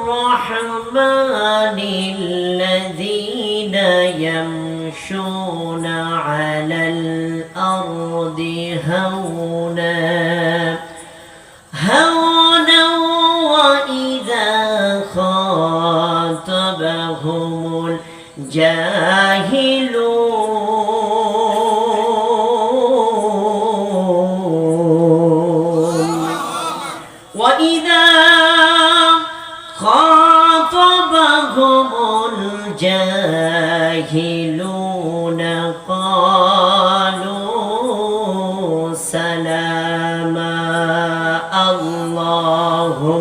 الرحمن الذين يمشون على الأرض هونا هونا وإذا خاطبهم الجاهلون. خاطبهم الجاهلون قالوا سلاما اللهم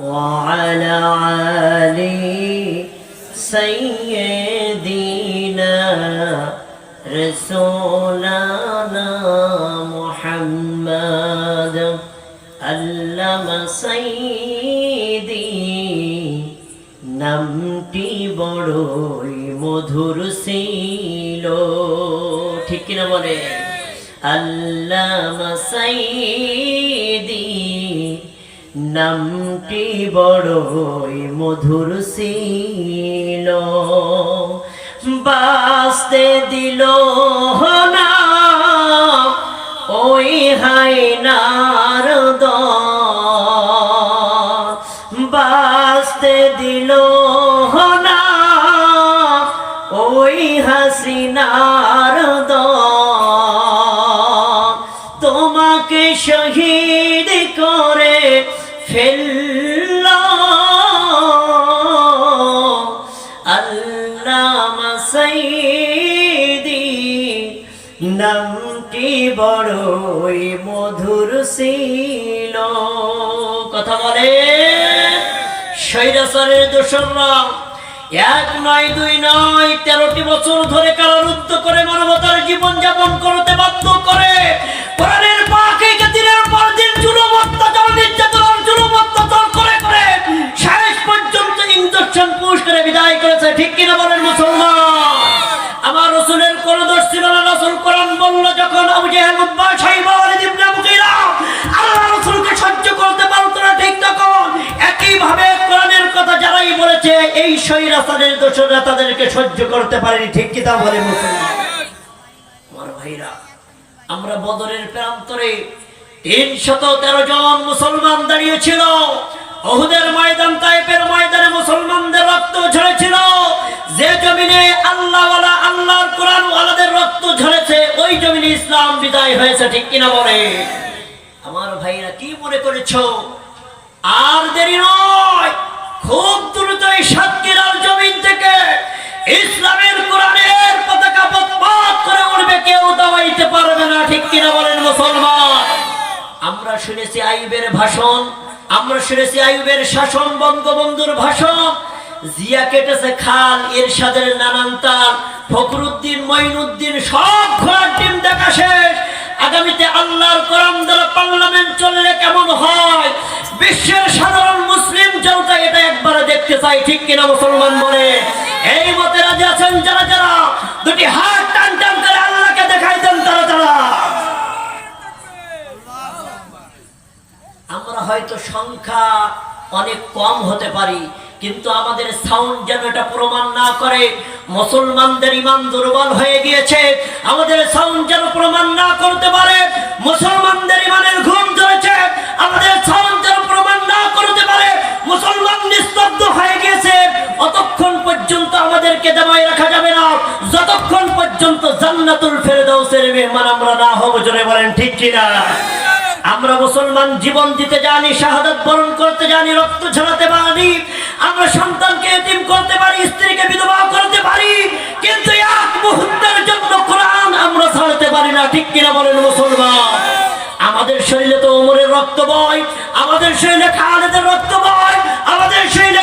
وعلى آل سيدنا رسولنا محمد علم سيدي নামটি বড়ই মধুর ছিল ঠিক কিনা বলে আল্লাহ সাইদি নামটি বড়ই মধুর ছিল বাঁচতে দিল না। ওই হাই নারদ বাঁচতে দিল না। ওই হাসিনার তোমাকে শহীদ করে ফেলল। আল্লাহ সাইদি নামটি বড়ই মধুর ছিল। কথা বলে। স্বৈরাচারের দোসররা, এক নয়, দুই নয়, তেরোটি বছর ধরে কারারুদ্ধ করে মানবতার জীবন যাপন করতে বাধ্য করে। করে করে পুশ করে বিদায় করেছে। ঠিক কিনা বলেন মুসলমান? আমার রসুলের কোন দোষ ছিল না, রসুল কোরআন বলল যখন আবু জেহেল উদ্বা ওয়ালিদ ইবনে মুগীরা আল্লাহ রসুলকে সহ্য করতে পারতো না ঠিক তখন। একই কোরআনের কথা যারাই বলেছে, এই সৈরাসাদের দোষরা তাদেরকে সহ্য করতে পারেনি, ঠিক কি তা বলে মুসলমান আমার ভাইরা, আমরা বদরের প্রান্তরে তিনশত তেরো জন মুসলমান দাঁড়িয়েছিল। অহুদের ময়দান তাইপের ময়দানে মুসলমানদের রক্ত ঝরেছিল। যে জমিনে আল্লাহ আল্লাহর রক্ত ঝরেছে, ওই জমিনে ইসলাম বিদায় হয়েছে, ঠিক কিনা বলে? আমার ভাইরা কি মনে করেছ? আর দেরি নয়, খুব দ্রুত এই সাতক্ষীরার জমিন থেকে ইসলামের কোরআনের পতাকা পথ করে উঠবে, কেউ দাবাইতে পারবে না, ঠিক কিনা বলেন মুসলমান? আমরা শুনেছি আইবের ভাষণ, আমরা শুনেছি আইবের শাসন বঙ্গবন্ধুর ভাষণ জিয়া কেটেছে খাল এরশাদের নানান তাল ফখরুদ্দিন, মঈনুদ্দিন, সব ঘোড়ার টিম দেখা শেষ। আগামীতে আল্লাহর কোরআন দ্বারা পার্লামেন্ট চললে কেমন হয়? বিশ্বের সাধারণ মুসলিম জনতা এটা একবার দেখতে চাই ঠিক কিনা মুসলমান বলে? এই মতে রাজি আছেন যারা যারা? দুটি হাত টান টান করে আল্লাহকে দেখাই দেন তারা তারা। আমরা হয়তো সংখ্যা অনেক কম হতে পারি কিন্তু আমাদের সাউন্ড যেন এটা প্রমাণ না করে, মুসলমানদের ইমান দুর্বল হয়ে গিয়েছে, আমাদের সাউন্ড যেন প্রমাণ না করতে পারে, মুসলমানদের ইমানের ঘুম ধরেছে, আমাদের সাউন্ড যেন প্রমাণ না করতে পারে, মুসলমান নিস্তব্ধ হয়ে গিয়েছে, অতক্ষণ পর্যন্ত আমাদেরকে দামায় রাখা যাবে না, যতক্ষণ পর্যন্ত জান্নাতুল ফেরদাউসের মেহমান আমরা না হব, জোরে বলেন ঠিক কিনা? আমরা মুসলমান জীবন দিতে জানি, শাহাদাত বরণ করতে জানি, রক্ত ঝরাতে পারি আমরা সন্তানকে এতিম করতে পারি, স্ত্রীকে বিধবা করতে পারি, কিন্তু এক মুহূর্তের জন্য কোরআন আমরা ছাড়তে পারি না। ঠিক কিনা বলেন মুসলমান? আমাদের শরীরে তো ওমরের রক্ত বয়, আমাদের শরীরে খালেদের রক্ত বয়, আমাদের শরীরে